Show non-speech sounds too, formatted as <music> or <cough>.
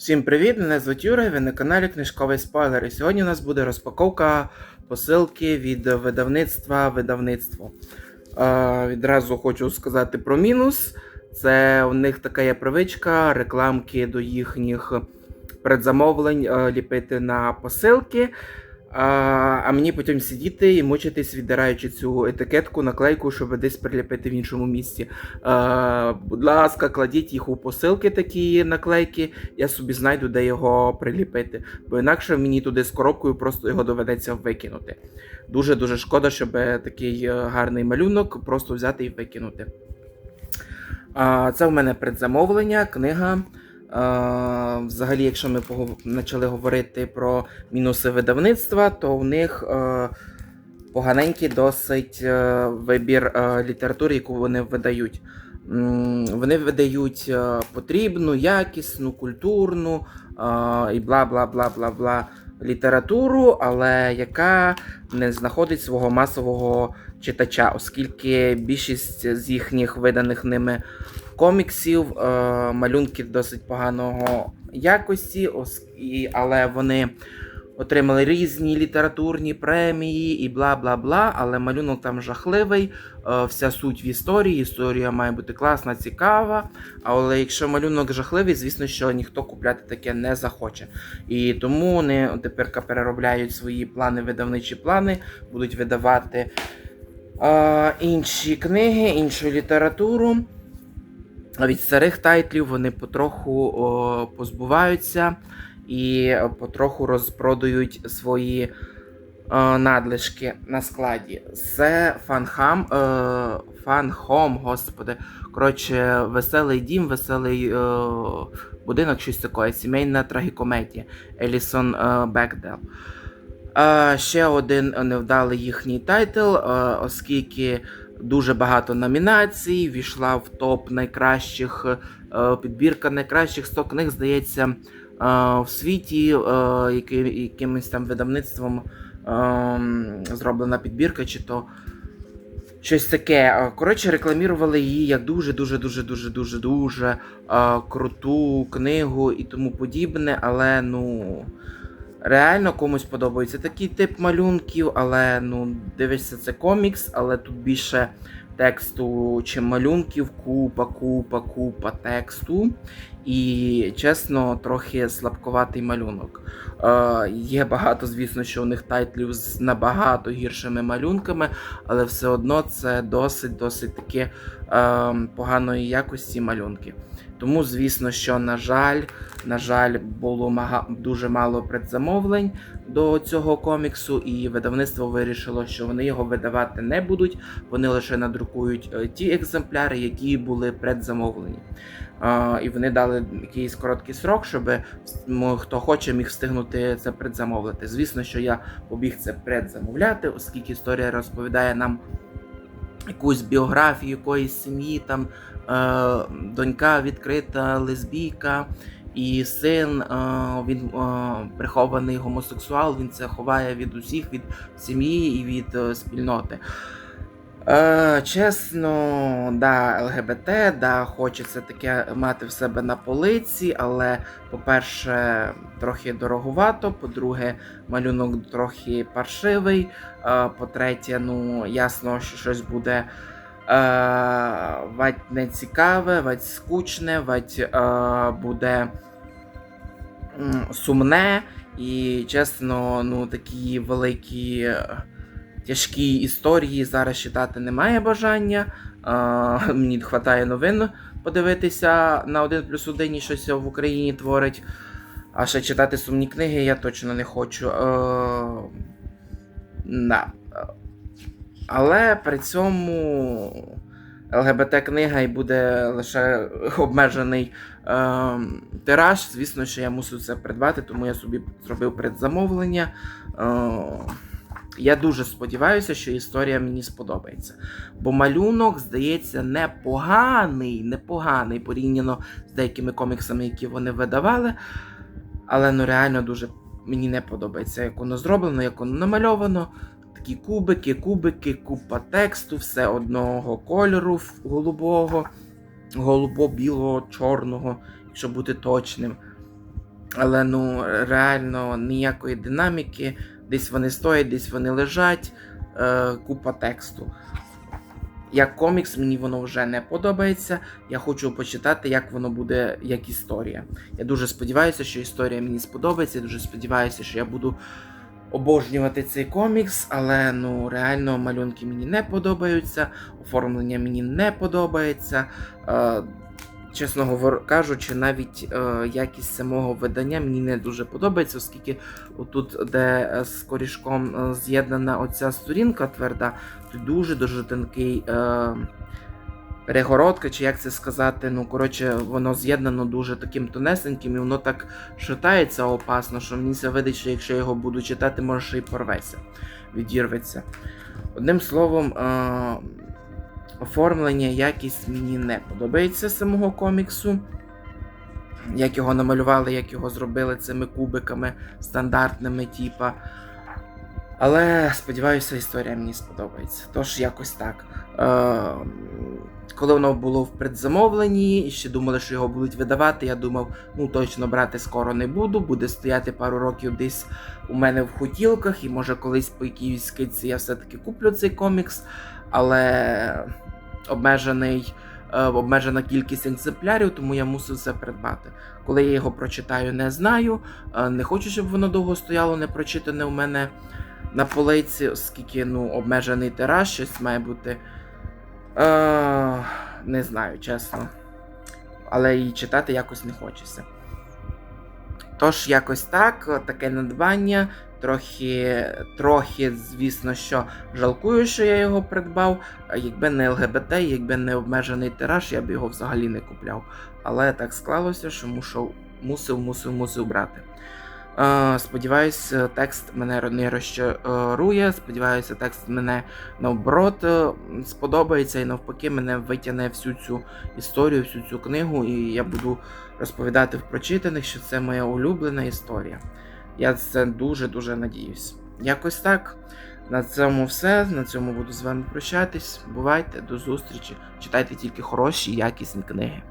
Всім привіт! Мене звуть Юра, ви на каналі Книжковий Спойлер. І сьогодні у нас буде розпаковка посилки від видавництва видавництво. Е, відразу хочу сказати про мінус. Це у них така є привичка, рекламки до їхніх предзамовлень е, ліпити на посилки. А, а мені потім сидіти і мучитись, віддираючи цю етикетку, наклейку, щоб десь приліпити в іншому місці. Е, будь ласка, кладіть їх у посилки, такі наклейки, я собі знайду, де його приліпити. Бо інакше мені туди з коробкою просто його доведеться викинути. Дуже-дуже шкода, щоб такий е, гарний малюнок просто взяти і викинути. А, Це в мене предзамовлення, книга. Взагалі, якщо ми почали говорити про мінуси видавництва, то в них е, поганенький досить е, вибір е, літератури, яку вони видають. Вони видають потрібну, якісну, культурну і бла бла бла бла бла літературу, але яка не знаходить свого масового читача, оскільки більшість з їхніх виданих ними коміксів, е, малюнки досить поганого якості, ос- але вони отримали різні літературні премії і бла бла бла. Але малюнок там жахливий. е, Вся суть в історії. Історія має бути класна, цікава. Але якщо малюнок жахливий, звісно, що ніхто купляти таке не захоче. І тому вони тепер переробляють свої плани, видавничі плани, будуть видавати е, інші книги, іншу літературу. Від старих тайтлів вони потроху о, позбуваються і е, потроху розпродають свої е, надлишки на складі. Це фанхам, е, фанхом, господи. Коротше, веселий дім, веселий будинок, щось таке, сімейна трагікомедія Елісон Бекдел. Ще один невдалий їхній тайтл, оскільки дуже багато номінацій, війшла в топ найкращих підбірка найкращих 100 книг, здається, в світі, е, якимось там видавництвом е, зроблена підбірка, чи то щось таке. Коротше, рекламірували її як дуже, дуже, дуже, дуже, дуже, дуже е, круту книгу і тому подібне, але ну. Реально комусь подобається такий тип малюнків, але ну, дивишся, це комікс, але тут більше тексту, чи малюнків, купа, купа, купа тексту. І чесно, трохи слабкуватий малюнок. Е, є багато, звісно, що у них тайтлів з набагато гіршими малюнками, але все одно це досить-досить таки е, поганої якості малюнки. Тому, звісно, що на жаль, на жаль, було мага- дуже мало предзамовлень до цього коміксу, і видавництво вирішило, що вони його видавати не будуть. Вони лише надрукують е, ті екземпляри, які були предзамовлені. І вони дали якийсь короткий срок, щоб хто хоче міг встигнути це предзамовити. Звісно, що я побіг це предзамовляти, оскільки історія розповідає нам якусь біографію якоїсь сім'ї, там е, донька відкрита лесбійка, і син е, він е, прихований гомосексуал, він це ховає від усіх, від сім'ї і від е, спільноти. Е, чесно, да, ЛГБТ, да, хочеться таке мати в себе на полиці, але, по-перше, трохи дороговато, по-друге, малюнок трохи паршивий. Е, по-третє, ну, ясно, що щось буде е, вать нецікаве, вать скучне, вать е, буде сумне. І чесно, ну такі великі тяжкі історії зараз читати немає бажання. Е, <laughs> мені вистачає новин подивитися на 1 плюс 1 і щось в Україні творить. А ще читати сумні книги я точно не хочу. Е, да. Але при цьому ЛГБТ-книга і буде лише обмежений е, тираж. Звісно, що я мусив це придбати, тому я собі зробив предзамовлення. Е, я дуже сподіваюся, що історія мені сподобається. Бо малюнок, здається, непоганий, непоганий порівняно з деякими коміксами, які вони видавали. Але ну реально дуже мені не подобається, як воно зроблено, як воно намальовано. Такі кубики, кубики, купа тексту, все одного кольору голубого, голубо-білого, чорного, якщо бути точним. Але ну реально ніякої динаміки. Десь вони стоять, десь вони лежать, е, купа тексту. Як комікс, мені воно вже не подобається. Я хочу почитати, як воно буде як історія. Я дуже сподіваюся, що історія мені сподобається. Я дуже сподіваюся, що я буду обожнювати цей комікс, але ну реально малюнки мені не подобаються, оформлення мені не подобається. Е, чесно кажучи, навіть е, якість самого видання мені не дуже подобається, оскільки отут, де е, з корішком е, з'єднана оця сторінка тверда, тут дуже дуже тонкий. Перегородка, чи як це сказати, ну коротше, воно з'єднано дуже таким тонесеньким, і воно так шатається опасно, що мені це видить, що якщо його буду читати, може ще й порветься, відірветься. Одним словом, оформлення, якість мені не подобається самого коміксу. Як його намалювали, як його зробили цими кубиками стандартними, типа. Але сподіваюся, історія мені сподобається. Тож якось так. Е, коли воно було в предзамовленні, і ще думали, що його будуть видавати, я думав, ну точно брати скоро не буду, буде стояти пару років десь у мене в хотілках, і може колись по якійсь скидці я все-таки куплю цей комікс, але обмежений. е, Обмежена кількість екземплярів, тому я мусив це придбати. Коли я його прочитаю, не знаю. Е, Не хочу, щоб воно довго стояло непрочитане у мене на полиці, оскільки ну, обмежений тираж, щось має бути. Е, не знаю, чесно. Але і читати якось не хочеться. Тож, якось так, таке надбання. Трохи, трохи, звісно, що жалкую, що я його придбав. Якби не ЛГБТ, якби не обмежений тираж, я б його взагалі не купляв. Але так склалося, що мушу, мусив, мусив, мусив брати. Е, Сподіваюсь, текст мене не розчарує. Сподіваюся, текст мене наоборот е, сподобається і навпаки мене витягне всю цю історію, всю цю книгу, і я буду розповідати в прочитаних, що це моя улюблена історія. Я це дуже-дуже надіюсь. Якось так. На цьому все. На цьому буду з вами прощатись. Бувайте, до зустрічі. Читайте тільки хороші, якісні книги.